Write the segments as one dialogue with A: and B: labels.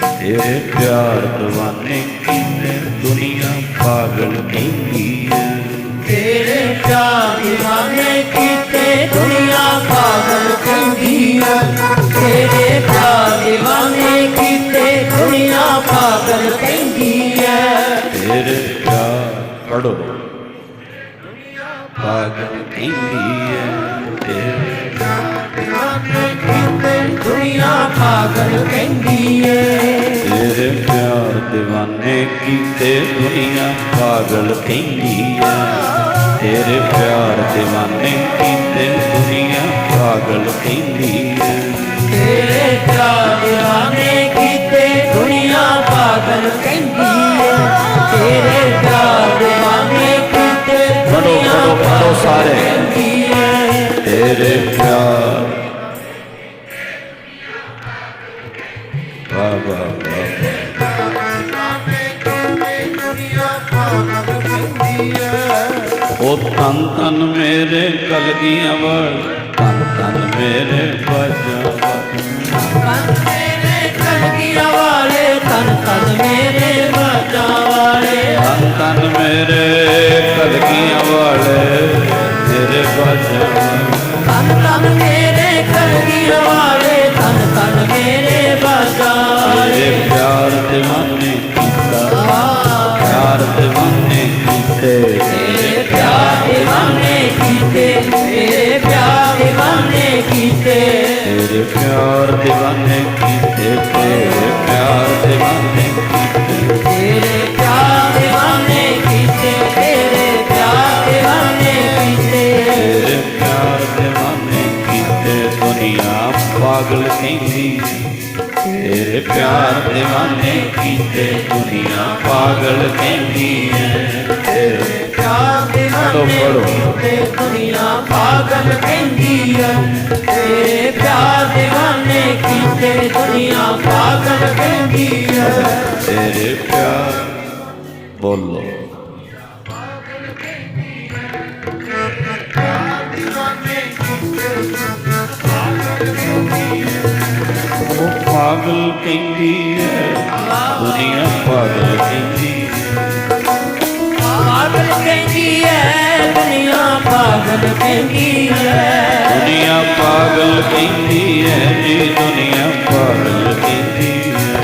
A: ਤੇਰੇ ਪਿਆਰ ਦਵਾਨੇ ਕੀਤੇ ਦੁਨੀਆ ਪਾਗਲ ਕਹਿੰਦੀ ਹੈ?
B: ਤੇਰੇ ਪਿਆਰ ਦੀਵਾਨੇ ਕੀਤੇ ਦੁਨੀਆ ਪਾਗਲ ਕਹਿੰਦੀ ਹੈ? ਤੇਰੇ ਪਿਆਰ ਦੀਵਾਨੇ ਕੀਤੇ ਦੁਨੀਆ ਪਾਗਲ ਕਹਿੰਦੀ ਹੈ?
A: ਤੇਰੇ ਪਿਆਰ ਪੜੋ ਪਾਗਲ ਕਹਿੰਦੀ ਹੈ ਤੇਰੇ
B: ਦੀਵਾਨੇ ਕੀਤੇ ਦੁਨੀਆ ਪਾਗਲ
A: دیਵਾਨੇ ਕੀਤੇ ਦੁਨੀਆ ਪਾਗਲ ਕਹਿੰਦੀ ਐ। ਤੇਰੇ ਪਿਆਰ دیਵਾਨੇ ਕੀਤੇ ਦੁਨੀਆ ਪਾਗਲ ਕਹਿੰਦੀ ਐ।
B: ਤੇਰੇ ਪਿਆਰ دیਵਾਨੇ ਕੀਤੇ ਦੁਨੀਆ ਪਾਗਲ ਕਹਿੰਦੀ ਐ। ਤੇਰੇ ਪਿਆਰ دیਵਾਨੇ ਕੀਤੇ ਦੁਨੀਆ
A: ਪਾਗਲ
B: ਕਹਿੰਦੀ ਐ।
A: ਤੇਰੇ ਪਿਆਰ। ਵਾਹ ਵਾਹ। ਤਨ ਤਨ ਮੇਰੇ ਕਲਗੀਆਂ ਵਲ ਤਨ ਤਨ ਮੇਰੇ ਬਾਜਾਂ
B: ਤਨ ਮੇਰੇ ਕਲਗੀਆਂ ਵਾਲੇ ਤਨ ਤਨ ਮੇਰੇ ਬਾਜਾਂ ਵਾਲੇ।
A: ਤਨ ਤਨ ਮੇਰੇ ਕਲਗੀਆਂ ਵਾਲੇ ਤੇਰੇ ਬਾਜਾਂ
B: दीवाने तेरे प्यार दीवाने तेरे प्यार कीते दुनिया
A: पागल थींदी तेरे प्यार दीवाने कीते दुनिया
B: पागल थींदी तेरे दुनिया पागल थींदी प्यार ਕੀਤੇ
A: ਦੁਨੀਆ ਪਾਗਲ ਕਹਿੰਦੀ ਹੈ। ਤੇਰੇ ਪਿਆਰ ਬੋਲੋ। ਉਹ ਪਾਗਲ ਕਹਿੰਦੀ ਹੈ
B: ਦੁਨੀਆ ਪਾਗਲ ਕਹਿੰਦੀ ਹੈ। ਪਾਗਲ ਕਹਿੰਦੀ ਐ ਜੀ ਦੁਨੀਆ ਪਾਗਲ ਕਹਿੰਦੀ
A: ਐ।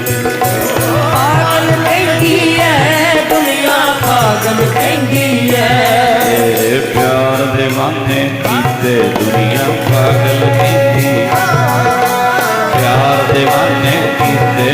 A: ਪਾਗਲ ਕਹਿੰਦੀ ਐ ਦੁਨੀਆ ਪਾਗਲ ਕਹਿੰਦੀ
B: ਐ। ਪਿਆਰ ਦੇ ਵਾਨੇ ਕੀਤੇ
A: ਦੁਨੀਆ ਪਾਗਲ ਕਹਿੰਦੀ ਪਿਆਰ ਦੇ ਵਾਨੇ ਕੀਤੇ